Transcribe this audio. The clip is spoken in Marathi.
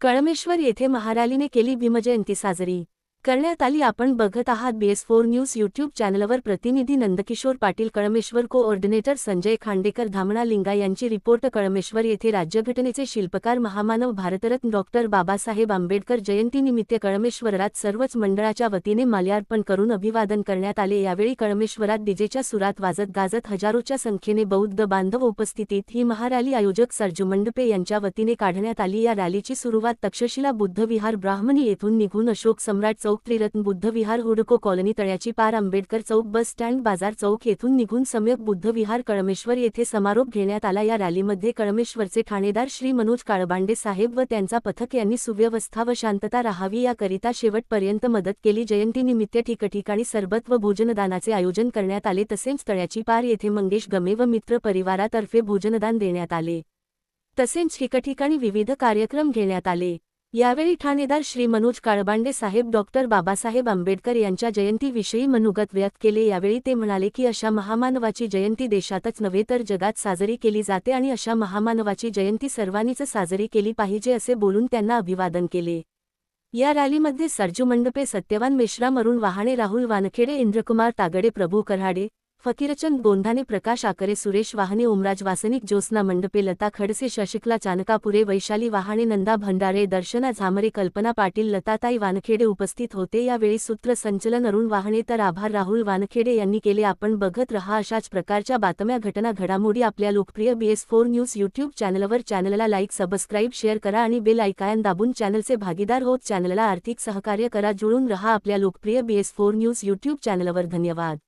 कळमेश्वर येथे महारालीने केली भीमजयंती साजरी. करण्यात आली. आपण बघत आहात बीएस फोर न्यूज यूट्यूब चॅनलवर प्रतिनिधी नंदकिशोर पाटील कळमेश्वर कोऑर्डिनेटर संजय खांडेकर धामणा लिंगा यांची रिपोर्ट. कळमेश्वर येथे राज्यघटनेचे शिल्पकार महामानव भारतरत्न डॉक्टर बाबासाहेब आंबेडकर जयंतीनिमित्त कळमेश्वरात सर्वच मंडळाच्या वतीने माल्यार्पण करून अभिवादन करण्यात आले. यावेळी कळमेश्वरात डीजेच्या सुरात वाजत गाजत हजारोच्या संख्येने बौद्ध बांधव उपस्थितीत ही महारॅली आयोजक सर्जू मंडपे यांच्या वतीने काढण्यात आली. या रॅलीची सुरुवात तक्षशिला बुद्धविहार ब्राह्मणी येथून निघून अशोक सम्राट चौक त्रिरत्न बुद्धविहार हुडको कॉलनी तळ्याची पार आंबेडकर चौक बस स्टँड बाजार चौक येथून निघून सम्यक बुद्धविहार कळमेश्वर येथे समारोप घेण्यात आला. या रॅलीमध्ये कळमेश्वरचे ठाणेदार श्री मनोज काळबांडे साहेब व त्यांचा पथक यांनी सुव्यवस्था व शांतता राहावी याकरिता शेवटपर्यंत मदत केली. जयंतीनिमित्त ठिकठिकाणी सरबत व भोजनदानाचे आयोजन करण्यात आले. तसेच तळ्याची पार येथे मंगेश गमे व मित्र परिवारातर्फे भोजनदान देण्यात आले. तसेच ठिकठिकाणी विविध कार्यक्रम घेण्यात आले. यावेळी ठाणेदार श्री मनोज काळबांडे साहेब डॉक्टर बाबासाहेब आंबेडकर यांच्या जयंतीविषयी मनोगत व्यक्त केले. यावेळी ते म्हणाले की अशा महामानवाची जयंती देशातच नव्हे तर जगात साजरी केली जाते आणि अशा महामानवाची जयंती सर्वांनीच साजरी केली पाहिजे असे बोलून त्यांना अभिवादन केले. या रॅलीमध्ये सरजू मंडपे सत्यवान मेश्राम अरुण वाहाणे राहुल वानखेडे इंद्रकुमार तागडे प्रभू कराडे फकीरचंद गोंधाने प्रकाश आकरे सुरेश वाहने उमराज वासनिक ज्योत्स्ना मंडपे लता खडसे शशिकला चानकापुरे वैशाली वाहाणे नंदा भंडारे दर्शना झामरे कल्पना पाटील लताताई वानखेडे उपस्थित होते. यावेळी सूत्रसंचलन अरुण वाहणे तर आभार राहुल वानखेडे यांनी केले आपण बघत रहा अशाच प्रकारच्या बातम्या घटना घडामोडी आपल्या लोकप्रिय बीएस फोर न्यूज यूट्यूब चॅनलवर चॅनलला लाईक सबस्क्राईब शेअर करा आणि बेल आयकायन दाबून चॅनलचे भागीदार होत. चॅनलला आर्थिक सहकार्य करा जुळून रहा आपल्या लोकप्रिय बीएस फोर न्यूज यूट्यूब चॅनलवर धन्यवाद.